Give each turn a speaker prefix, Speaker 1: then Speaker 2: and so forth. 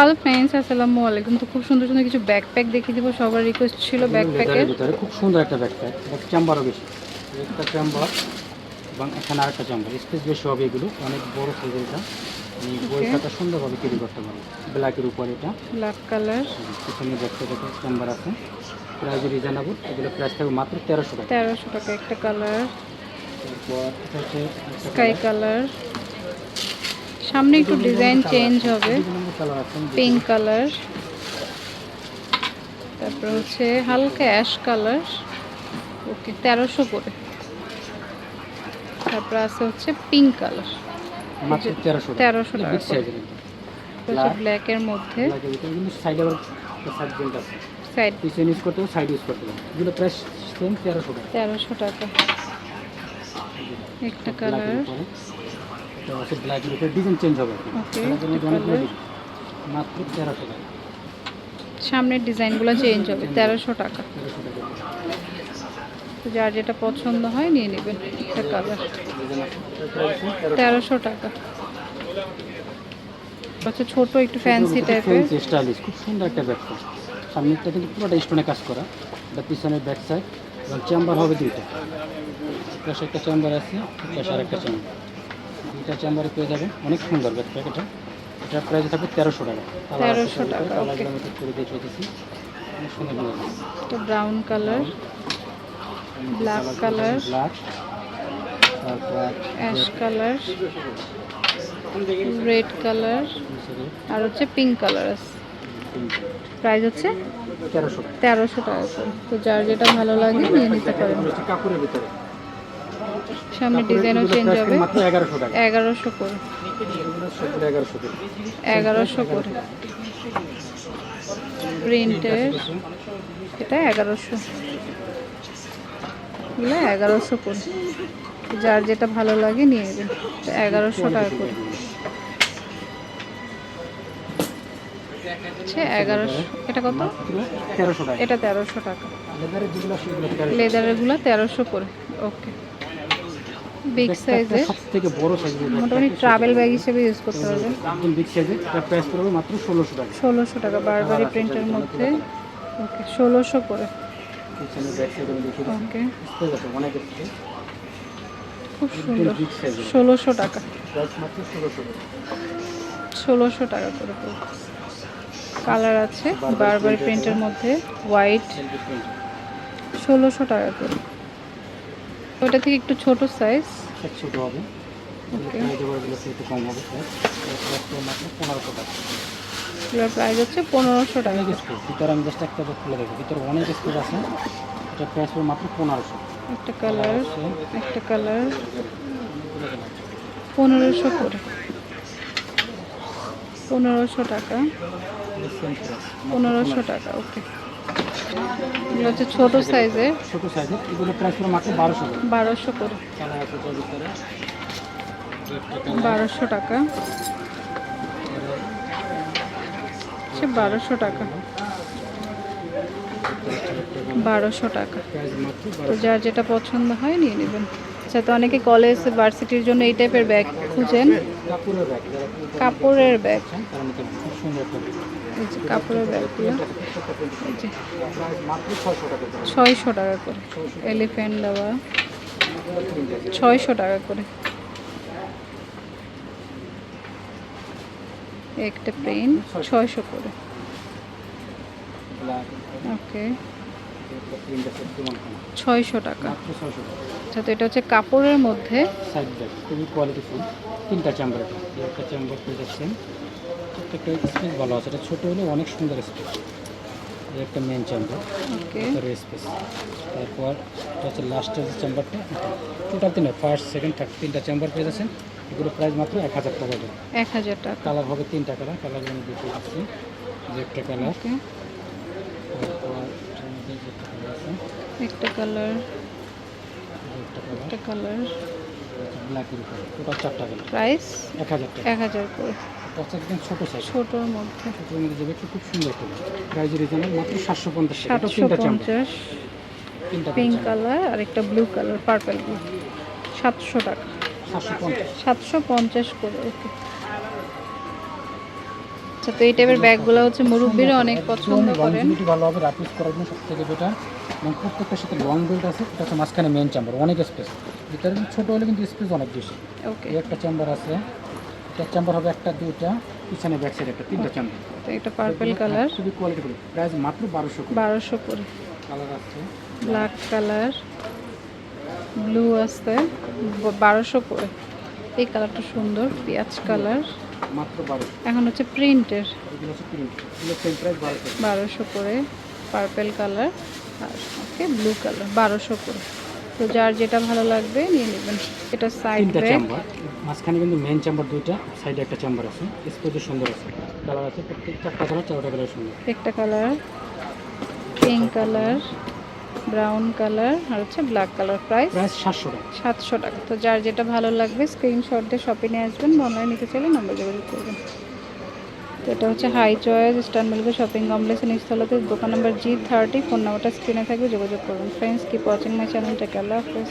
Speaker 1: Hello friends আসসালামু আলাইকুম তো খুব সুন্দর সুন্দর কিছু ব্যাকপ্যাক দেখিয়ে দিব। সবার রিকোয়েস্ট ছিল ব্যাকপ্যাকের
Speaker 2: ভিতরে খুব সুন্দর একটা ব্যাকপ্যাক চেম্বারও বেশি। একটা চেম্বার এবং এখানে আরেকটা চেম্বার স্পেস বেশি হবে এগুলো। অনেক বড় সাইজের এটা। এই বই
Speaker 1: Okay.
Speaker 2: খাতা সুন্দরভাবে ক্যারি করতে পারবে। ব্ল্যাকের উপর এটা।
Speaker 1: ব্ল্যাক কালার
Speaker 2: দেখতে দেখতে চেম্বার আছে। প্রাইস রিজনেবল এগুলো প্রাইস থাকবে মাত্র তেরোশো টাকা।
Speaker 1: তেরোশো টাকা একটা কালার
Speaker 2: তারপর এটা হচ্ছে
Speaker 1: স্কাই কালার সামনে একটু ডিজাইন চেঞ্জ হবে। পিঙ্ক কালার তারপর হচ্ছে হালকা অ্যাশ কালার ওকে তেরোশো করে। তারপর আছে হচ্ছে পিঙ্ক কালার
Speaker 2: তেরোশো
Speaker 1: টাকা. ব্ল্যাকের মধ্যে।
Speaker 2: সাইডে ইউজ করতে সাইড ইউজ করতে এগুলো প্রাইস সেম তেরোশো টাকা।
Speaker 1: তেরোশো টাকা। একটা কালার
Speaker 2: এটা হচ্ছে ব্ল্যাকের উপরে ডিজাইন চেঞ্জ হবে
Speaker 1: একটা।
Speaker 2: মাত্র তেরোশো টাকা।
Speaker 1: সামনের ডিজাইনগুলো চেঞ্জ হবে তেরোশো টাকা। যার যেটা পছন্দ হয় নিয়ে নেবেন একটা কালার
Speaker 2: ডিজাইন আছে এটার price হচ্ছে 1300
Speaker 1: তেরোশো টাকা। হচ্ছে ছোট একটু ফ্যান্সি টাইপের
Speaker 2: স্টাইলিশ খুব সুন্দর একটা ব্যাগ সামনেরটা কিন্তু পুরোটা স্টোনে কাজ করা। এটা পিছনের ব্যাক সাইড এবং চেম্বার হবে দুইটা। একটা চেম্বার আছে পাশে আরেকটা চেম্বার দুইটা চেম্বারে পেয়ে যাবেন। অনেক সুন্দর ব্যাগ এটা এটার প্রাইস থাকবে তেরোশো টাকা।
Speaker 1: 1300 টাকা.
Speaker 2: কালারগুলো করে দিয়ে অনেক সুন্দর
Speaker 1: একটা brown colour Black colour।
Speaker 2: Black তারপর
Speaker 1: অ্যাশ কালার রেড কালার আর হচ্ছে পিঙ্ক কালার আছে। প্রাইস হচ্ছে
Speaker 2: তেরোশো
Speaker 1: তেরোশো টাকা তো যার যেটা ভালো লাগে নিয়ে নিতে পারেন।
Speaker 2: কাপড়ের ভিতরে।
Speaker 1: সামনে ডিজাইনও চেঞ্জ হবে।
Speaker 2: মাত্র এগারোশো টাকা।
Speaker 1: এগারোশো করে।
Speaker 2: সত্তর এগারোশো টাকা
Speaker 1: এগারোশো করে। প্রিন্টের এটা এগারোশো। এগুলো এগারোশো করে। যার যেটা ভালো লাগে নিয়ে নেবেন তো এগারোশো টাকা করে। আচ্ছা এগারোশো। এটা কত? এটা তেরোশো টাকা।
Speaker 2: লেদারের
Speaker 1: লেদারেরগুলো তেরোশো করে। ওকে বিগ সাইজের
Speaker 2: সব থেকে বড় সাইজের
Speaker 1: মোটামুটি ট্রাভেল ব্যাগ হিসেবে ইউজ করতে পারবেন।
Speaker 2: একদম বিগ সাইজের এটা প্রাইস পড়বে মাত্র ষোলোশো টাকা।
Speaker 1: ষোলোশো টাকা বারবারি প্রিন্টের মধ্যে। ওকে ষোলোশো করে। ওকে
Speaker 2: অনেক
Speaker 1: খুব সুন্দর। টাকা।
Speaker 2: ষোলোশো টাকা।
Speaker 1: করে কালার আছে বারবারি প্রিন্টের মধ্যে হোয়াইট ষোলোশো টাকা করে। ওটা থেকে একটু ছোট সাইজ
Speaker 2: ছোট হবে। একটু কম হবে। পনেরোশো টাকা।
Speaker 1: এগুলোর প্রাইস হচ্ছে পনেরোশো টাকা।
Speaker 2: ভিতরে আমি জাস্ট একটা খুলে দেখি। ভিতরে অনেক স্পেস আছে। এটা প্রাইস পড়বে মাত্র পনেরোশো।
Speaker 1: একটা কালার একটা কালার পনেরোশো করে। পনেরোশো টাকা। পনেরোশো টাকা ওকে এগুলো হচ্ছে ছোটো সাইজের।
Speaker 2: ছোটো সাইজের। এগুলো প্রাইস পড়বে মাত্র বারোশো টাকা।
Speaker 1: বারোশো করে।
Speaker 2: ভিতরে।
Speaker 1: বারোশো টাকা। সে বারোশো টাকা। বারোশো টাকা। তো যার যেটা পছন্দ হয় নিয়ে নেবেন। আচ্ছা তো অনেকে কলেজ ভার্সিটির জন্য এই টাইপের ব্যাগ খুঁজেন।
Speaker 2: কাপড়ের ব্যাগ
Speaker 1: যে কাপড়ের ব্যাগগুলো ছয়শো টাকা করে এলিফ্যান্ট দেওয়া ছয়শো টাকা করে। একটা পেন ছয়শো করে। ওকে। ছয়শো টাকা। আচ্ছা তো এটা হচ্ছে কাপড়ের মধ্যে।
Speaker 2: সাইড ব্যাগ খুবই কোয়ালিটি ফুল তিনটা চেম্বার একটা চেম্বার প্রত্যেকটা স্পেস ভালো আছে। এটা ছোটো হলে অনেক সুন্দর স্পেস এই একটা মেন চেম্বার
Speaker 1: ওকে
Speaker 2: ভিতরে স্পেস তারপর এটা হচ্ছে লাস্টের যে চেম্বারটা টোটাল তিনটা ফার্স্ট সেকেন্ড থার্ড তিনটা চেম্বার পেয়ে যাচ্ছেন। এগুলো প্রাইস মাত্র এক হাজার টাকা করে।
Speaker 1: এক হাজার টাকা।
Speaker 2: কালার হবে তিনটা কালার কালার আমি দেখিয়ে দিচ্ছি। যে একটা কালার একটা কালার
Speaker 1: একটা কালার
Speaker 2: উপরে। টোটাল চারটা কালার
Speaker 1: প্রাইস
Speaker 2: এক হাজার টাকা।
Speaker 1: এক হাজার করে।
Speaker 2: এটা একদম ছোটো সাইজ
Speaker 1: ছোটোর মধ্যে।
Speaker 2: ছোটোর মধ্যে যাবে খুব সুন্দর করে প্রাইস রিজনেবল মাত্র সাতশো পঞ্চাশ তিনটা
Speaker 1: পঞ্চাশ। পিঙ্ক কালার আর একটা ব্লু কালার পার্পল ব্লু সাতশো টাকা।
Speaker 2: সাতশো পঞ্চাশ।
Speaker 1: করে ওকে। আচ্ছা তো এই টাইপের ব্যাগগুলো হচ্ছে মুরব্বীরা অনেক পছন্দ করেন।
Speaker 2: ভালো হবে রাফিস করার জন্য সব থেকে বেটার এবং প্রত্যেকটার সাথে লং বেল্ট আছে এটা হচ্ছে মাঝখানে মেন চেম্বার অনেক স্পেস ভিতরে ছোটো হলে কিন্তু স্পেস অনেক বেশি।
Speaker 1: ওকে
Speaker 2: একটা চেম্বার আছে। একটা চেম্বার হবে একটা দুইটা পিছনে ব্যাক সাইড একটা তিনটা চেম্বার
Speaker 1: তো এটা পার্পল কালার
Speaker 2: খুবই কোয়ালিটি ফুল প্রাইস মাত্র বারোশো
Speaker 1: বারোশো করে।
Speaker 2: কালার আছে।
Speaker 1: ব্ল্যাক কালার ব্লু আছে। বারোশো করে। এই কালারটা সুন্দর পেঁয়াজ কালার
Speaker 2: মাত্র বারোশো।
Speaker 1: এখন হচ্ছে প্রিন্টের
Speaker 2: এগুলো হচ্ছে প্রিন্ট এগুলো সেম প্রাইস বারোশো
Speaker 1: বারোশো করে পার্পেল কালার আর ওকে ব্লু কালার বারোশো করে। তো যার যেটা ভালো লাগবে নিয়ে নেবেন। এটা সাইড
Speaker 2: তিনটা চেম্বার মাঝখানে কিন্তু মেন চেম্বার দুইটা সাইডে একটা চেম্বার আছে। স্পেসও সুন্দর আছে। কালার আছে প্রত্যেক চারটা কালার চারটা কালার সুন্দর।
Speaker 1: একটা colour pink colour brown colour আর হচ্ছে ব্ল্যাক কালার প্রাইস
Speaker 2: প্রাইস সাতশো টাকা।
Speaker 1: সাতশো টাকা। তো যার যেটা ভালো লাগবে স্ক্রিনশট দিয়ে শপিংয়ে আসবেন বা অনলাইনে নিতে চাইলে নম্বর যোগাযোগ করবেন। তো এটা হচ্ছে হাই চয়েস স্টান মিল্কের শপিং কমপ্লেক্স নিচতলাতে। দোকান নাম্বার জি থার্টি ফোন নাম্বারটা স্ক্রিনে থাকবে, যোগাযোগ করুন। Friends keep watching my channel কেলা হাফেজ।